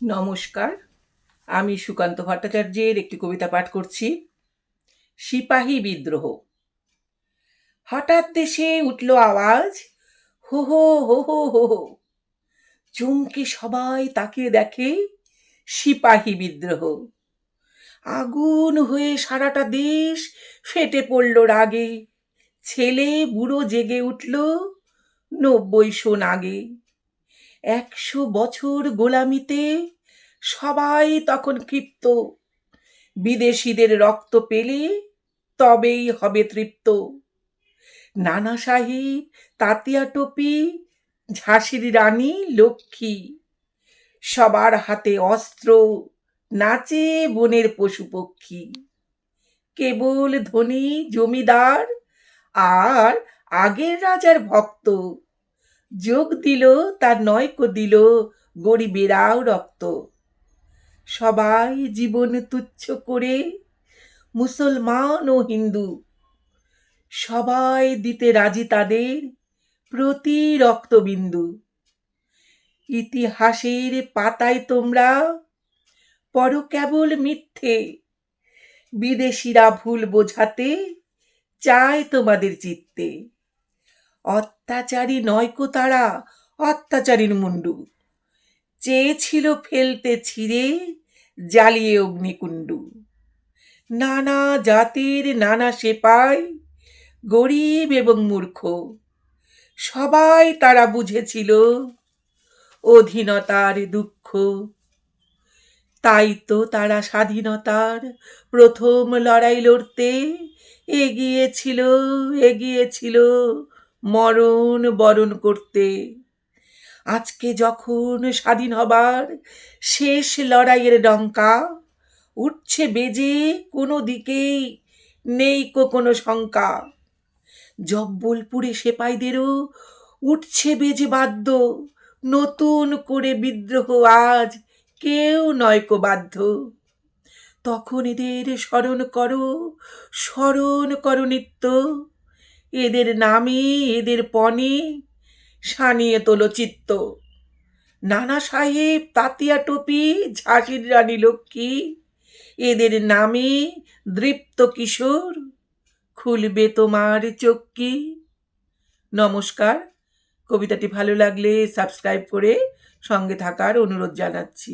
নমস্কার। আমি সুকান্ত ভট্টাচার্যের একটি কবিতা পাঠ করছি। সিপাহী বিদ্রোহ। হঠাৎ দেশে উঠল আওয়াজ, হো হো হো হো হো হো। চমকে সবাই তাকে দেখে সিপাহী বিদ্রোহ। আগুন হয়ে সারাটা দেশ ফেটে পড়ল রাগে। ছেলে বুড়ো জেগে উঠল নব্বই শোন আগে একশো বছর গোলামিতে সবাই তখন ক্ষিপ্ত। বিদেশিদের রক্ত পেলে তবেই হবে তৃপ্ত। নানা সাহেব তাতিয়া টপি, ঝাঁসির রানী, লক্ষ্মী, সবার হাতে অস্ত্র, নাচে বনের পশু পক্ষী। কেবল ধনী জমিদার আর আগের রাজার ভক্ত যোগ দিল, তার নয়কো দিল গরিবেরাও রক্ত। সবাই জীবন তুচ্ছ করে, মুসলমান ও হিন্দু। সবাই দিতে রাজি তাদের প্রতি রক্তবিন্দু। ইতিহাসের পাতায় তোমরা পড়ো কেবল মিথ্যে। বিদেশিরা ভুল বোঝাতে চায় তোমাদের চিত্তে। অত্যাচারী নয়কো তারা, অত্যাচারীর মুন্ডু। চেয়েছিল ফেলতে ছিঁড়ে জ্বালিয়ে অগ্নিকুণ্ডু। নানা জাতির নানা সেপাই, গরিব এবং মূর্খ, সবাই তারা বুঝেছিল অধীনতার দুঃখ। তাই তো তারা স্বাধীনতার প্রথম লড়াই লড়তে এগিয়েছিল এগিয়েছিল মরণ বরণ করতে। আজকে যখন স্বাধীন হবার শেষ লড়াইয়ের ডঙ্কা উঠছে বেজে কোনো দিকেই নেই কো কোনো শঙ্কা। জব্বলপুরে সেপাইদেরও উঠছে বেজে বাদ্য, নতুন করে বিদ্রোহ আজ কেউ নয় কো বাধ্য। তখন এদের স্মরণ করো স্মরণ করো নিত্য। এদের নামে এদের পণে সানিয়ে তোলো চিত্ত। নানা সাহেব, তাতিয়া টুপি, ঝাঁসির রানী লক্ষ্মী, এদের নামে দৃপ্ত কিশোর, খুলবে তোমার চক্কি। নমস্কার, কবিতাটি ভালো লাগলে সাবস্ক্রাইব করে সঙ্গে থাকার অনুরোধ জানাচ্ছি।